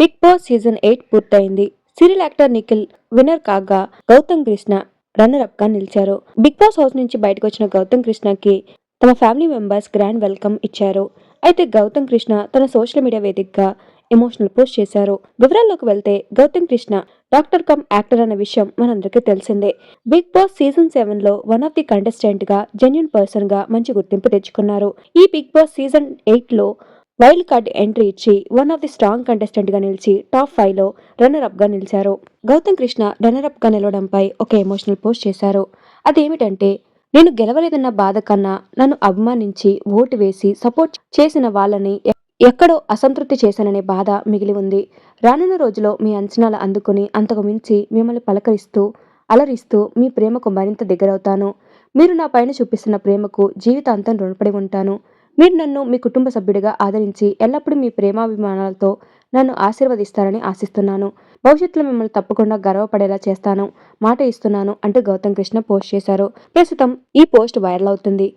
Big Boss season eight పూర్తయింది. Serial actor Nikhil winner కాగా Gautam Krishna runner అప్గా నిలిచారు. బిగ్ బాస్ హౌస్ నుంచి బయటకు వచ్చిన గౌతమ్ కృష్ణకి తమ ఫ్యామిలీ మెంబర్స్ గ్రాండ్ వెల్కమ్ ఇచ్చారు. అయితే గౌతమ్ కృష్ణ తన సోషల్ మీడియా వేదికగా ఎమోషనల్ పోస్ట్ చేశారు. వివరాల్లోకి వెళ్తే Gautam Krishna doctor cum actor అన్న విషయం మనందరికీ తెలిసిందే. బిగ్ బాస్ సీజన్ సెవెన్లో వన్ ఆఫ్ ది కంటెస్టెంట్గా జెన్యున్ పర్సన్గా మంచి గుర్తింపు తెచ్చుకున్నారు. ఈ బిగ్ బాస్ సీజన్ ఎయిట్లో వైల్డ్ కార్డ్ ఎంట్రీ ఇచ్చి వన్ ఆఫ్ ది స్ట్రాంగ్ కంటెస్టెంట్గా నిలిచి టాప్ ఫైవ్లో రన్నర్ అప్గా నిలిచారు. గౌతమ్ కృష్ణ రన్నర్ అప్గా నిలవడంపై ఒక ఎమోషనల్ పోస్ట్ చేశారు. అదేమిటంటే నేను గెలవలేదన్న బాధ కన్నా నన్ను అభిమానించి ఓటు వేసి సపోర్ట్ చేసిన వాళ్ళని ఎక్కడో అసంతృప్తి చేశాననే బాధ మిగిలి ఉంది. రానున్న రోజులో మీ అంచనాలు అందుకుని అంతకు మించి మిమ్మల్ని పలకరిస్తూ అలరిస్తూ మీ ప్రేమకు మరింత దగ్గరవుతాను. మీరు నా పైన చూపిస్తున్న ప్రేమకు జీవితాంతం రుణపడి ఉంటాను. మీరు నన్ను మీ కుటుంబ సభ్యుడిగా ఆదరించి ఎల్లప్పుడూ మీ ప్రేమాభిమానాలతో నన్ను ఆశీర్వదిస్తారని ఆశిస్తున్నాను. భవిష్యత్తులో మిమ్మల్ని తప్పకుండా గర్వపడేలా చేస్తాను. మాట ఇస్తున్నాను అంటూ గౌతమ్ కృష్ణ పోస్ట్ చేశారు. ప్రస్తుతం ఈ పోస్ట్ వైరల్ అవుతుంది.